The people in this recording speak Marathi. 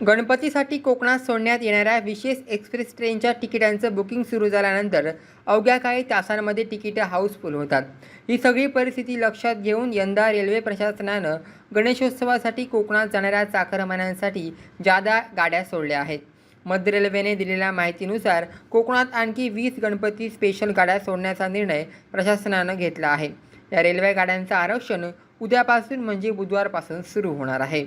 गणपतीसाठी कोकणात सोडण्यात येणाऱ्या विशेष एक्सप्रेस ट्रेनच्या तिकिटांचं बुकिंग सुरू झाल्यानंतर अवघ्या काही तासांमध्ये तिकिटं हाऊसफुल होतात. ही सगळी परिस्थिती लक्षात घेऊन यंदा रेल्वे प्रशासनानं गणेशोत्सवासाठी कोकणात जाणाऱ्या चाकरमान्यांसाठी जादा गाड्या सोडल्या आहेत. मध्य रेल्वेने दिलेल्या माहितीनुसार कोकणात आणखी वीस गणपती स्पेशल गाड्या सोडण्याचा निर्णय प्रशासनानं घेतला आहे. या रेल्वे गाड्यांचं आरक्षण उद्यापासून म्हणजे बुधवारपासून सुरू होणार आहे.